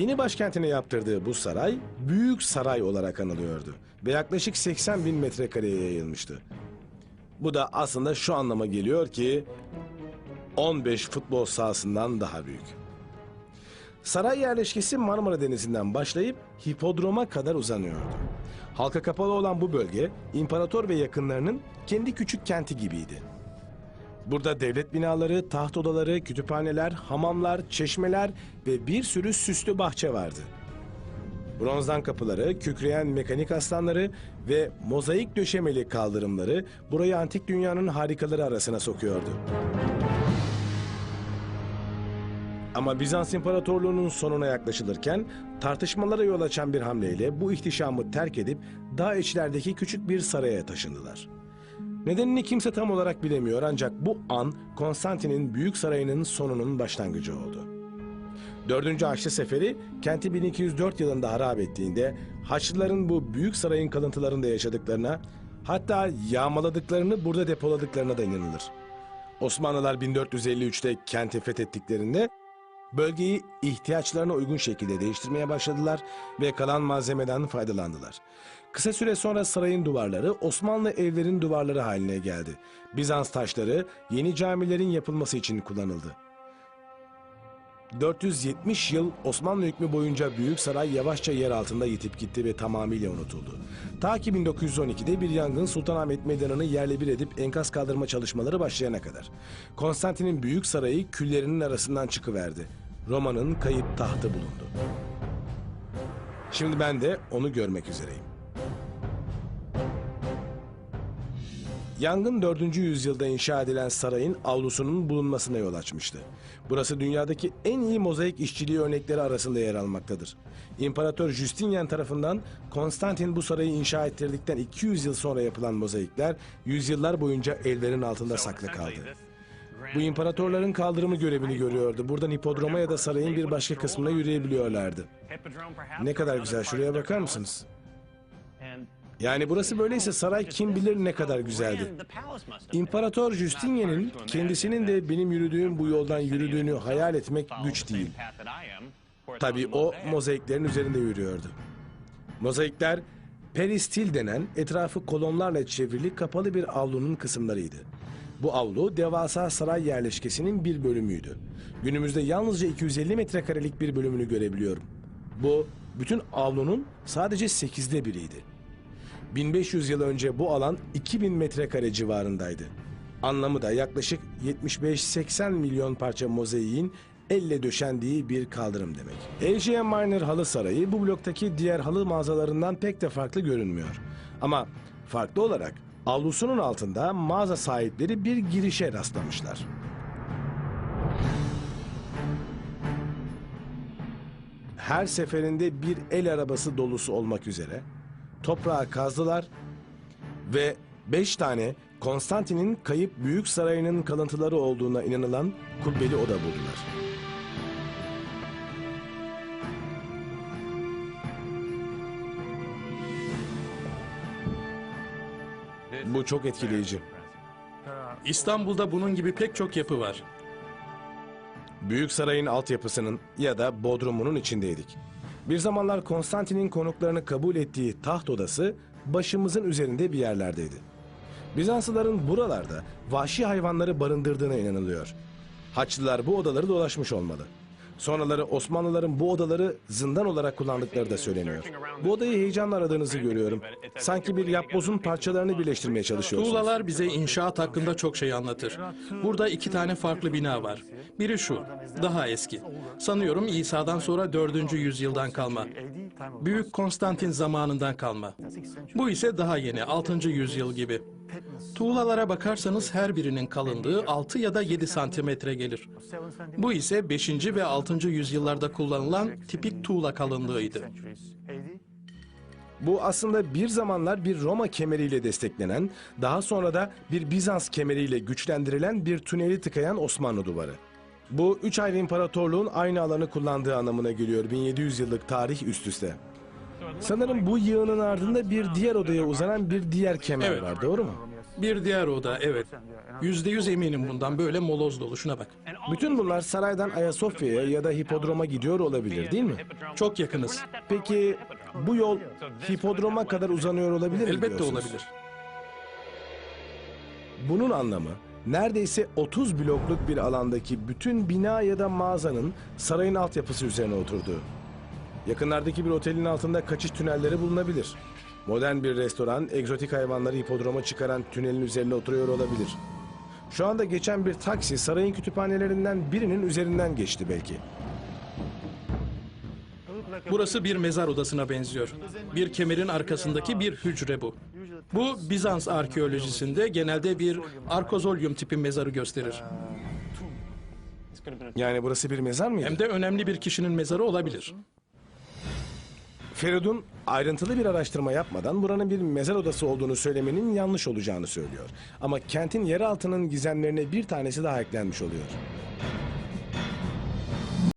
Yeni başkentine yaptırdığı bu saray Büyük Saray olarak anılıyordu ve yaklaşık 80 bin metrekareye yayılmıştı. Bu da aslında şu anlama geliyor ki 15 futbol sahasından daha büyük. Saray yerleşkesi Marmara Denizi'nden başlayıp hipodroma kadar uzanıyordu. Halka kapalı olan bu bölge imparator ve yakınlarının kendi küçük kenti gibiydi. Burada devlet binaları, taht odaları, kütüphaneler, hamamlar, çeşmeler ve bir sürü süslü bahçe vardı. Bronzdan kapıları, kükreyen mekanik aslanları ve mozaik döşemeli kaldırımları burayı antik dünyanın harikaları arasına sokuyordu. Ama Bizans İmparatorluğu'nun sonuna yaklaşılırken tartışmalara yol açan bir hamleyle bu ihtişamı terk edip daha içlerdeki küçük bir saraya taşındılar. Nedenini kimse tam olarak bilemiyor ancak bu an Konstantin'in büyük sarayının sonunun başlangıcı oldu. Dördüncü Haçlı Seferi kenti 1204 yılında harap ettiğinde Haçlıların bu büyük sarayın kalıntılarında yaşadıklarına hatta yağmaladıklarını burada depoladıklarına da inanılır. Osmanlılar 1453'te kenti fethettiklerinde bölgeyi ihtiyaçlarına uygun şekilde değiştirmeye başladılar ve kalan malzemeden faydalandılar. Kısa süre sonra sarayın duvarları Osmanlı evlerin duvarları haline geldi. Bizans taşları yeni camilerin yapılması için kullanıldı. 470 yıl Osmanlı hükmü boyunca Büyük Saray yavaşça yer altında yitip gitti ve tamamıyla unutuldu. Ta ki 1912'de bir yangın Sultanahmet Meydanı'nı yerle bir edip enkaz kaldırma çalışmaları başlayana kadar. Konstantin'in Büyük Sarayı küllerinin arasından çıkıverdi. Roma'nın kayıp tahtı bulundu. Şimdi ben de onu görmek üzereyim. Yangın 4. yüzyılda inşa edilen sarayın avlusunun bulunmasına yol açmıştı. Burası dünyadaki en iyi mozaik işçiliği örnekleri arasında yer almaktadır. İmparator Justinian tarafından Konstantin bu sarayı inşa ettirdikten 200 yıl sonra yapılan mozaikler yüzyıllar boyunca ellerin altında saklı kaldı. Bu imparatorların kaldırımı görevini görüyordu. Buradan hipodroma ya da sarayın bir başka kısmına yürüyebiliyorlardı. Ne kadar güzel şuraya bakar mısınız? Yani burası böyleyse saray kim bilir ne kadar güzeldi. İmparator Justinian'in kendisinin de benim yürüdüğüm bu yoldan yürüdüğünü hayal etmek güç değil. Tabii o mozaiklerin üzerinde yürüyordu. Mozaikler peristil denen etrafı kolonlarla çevrili kapalı bir avlunun kısımlarıydı. Bu avlu devasa saray yerleşkesinin bir bölümüydü. Günümüzde yalnızca 250 metrekarelik bir bölümünü görebiliyorum. Bu bütün avlunun sadece 8'de biriydi. 1500 yıl önce bu alan 2000 metrekare civarındaydı. Anlamı da yaklaşık 75-80 milyon parça mozaiğin elle döşendiği bir kaldırım demek. Asia Minor Halı Sarayı bu bloktaki diğer halı mağazalarından pek de farklı görünmüyor. Ama farklı olarak avlusunun altında mağaza sahipleri bir girişe rastlamışlar. Her seferinde bir el arabası dolusu olmak üzere toprağı kazdılar ve beş tane Konstantin'in kayıp büyük sarayının kalıntıları olduğuna inanılan kubbeli oda buldular. Bu çok etkileyici. İstanbul'da bunun gibi pek çok yapı var. Büyük sarayın altyapısının ya da bodrumunun içindeydik. Bir zamanlar Konstantin'in konuklarını kabul ettiği taht odası başımızın üzerinde bir yerlerdeydi. Bizanslıların buralarda vahşi hayvanları barındırdığına inanılıyor. Haçlılar bu odaları dolaşmış olmalı. Sonraları Osmanlıların bu odaları zindan olarak kullandıkları da söyleniyor. Bu odayı heyecanla aradığınızı görüyorum. Sanki bir yapbozun parçalarını birleştirmeye çalışıyorsunuz. Tuğlalar bize inşaat hakkında çok şey anlatır. Burada iki tane farklı bina var. Biri şu, daha eski. Sanıyorum İsa'dan sonra 4. yüzyıldan kalma. Büyük Konstantin zamanından kalma. Bu ise daha yeni, 6. yüzyıl gibi. Tuğlalara bakarsanız her birinin kalınlığı 6 ya da 7 santimetre gelir. Bu ise 5. ve 6. yüzyıllarda kullanılan tipik tuğla kalınlığıydı. Bu aslında bir zamanlar bir Roma kemeriyle desteklenen, daha sonra da bir Bizans kemeriyle güçlendirilen bir tüneli tıkayan Osmanlı duvarı. Bu üç ayrı imparatorluğun aynı alanı kullandığı anlamına geliyor 1700 yıllık tarih üst üste. Sanırım bu yığının ardında bir diğer odaya uzanan bir diğer kemer Evet. var doğru mu? Bir diğer oda evet. Yüzde yüz eminim bundan böyle moloz dolu şuna bak. Bütün bunlar saraydan Ayasofya'ya ya da hipodroma gidiyor olabilir değil mi? Çok yakınız. Peki bu yol hipodroma kadar uzanıyor olabilir mi Elbette diyorsunuz? olabilir. Bunun anlamı neredeyse 30 blokluk bir alandaki bütün bina ya da mağazanın sarayın altyapısı üzerine oturduğu. Yakınlardaki bir otelin altında kaçış tünelleri bulunabilir. Modern bir restoran, egzotik hayvanları hipodroma çıkaran tünelin üzerine oturuyor olabilir. Şu anda geçen bir taksi sarayın kütüphanelerinden birinin üzerinden geçti belki. Burası bir mezar odasına benziyor. Bir kemerin arkasındaki bir hücre bu. Bu Bizans arkeolojisinde genelde bir arkozolyum tipi mezarı gösterir. Yani burası bir mezar mıydı? Hem de önemli bir kişinin mezarı olabilir. Feridun ayrıntılı bir araştırma yapmadan buranın bir mezar odası olduğunu söylemenin yanlış olacağını söylüyor. Ama kentin yeraltının gizemlerine bir tanesi daha eklenmiş oluyor.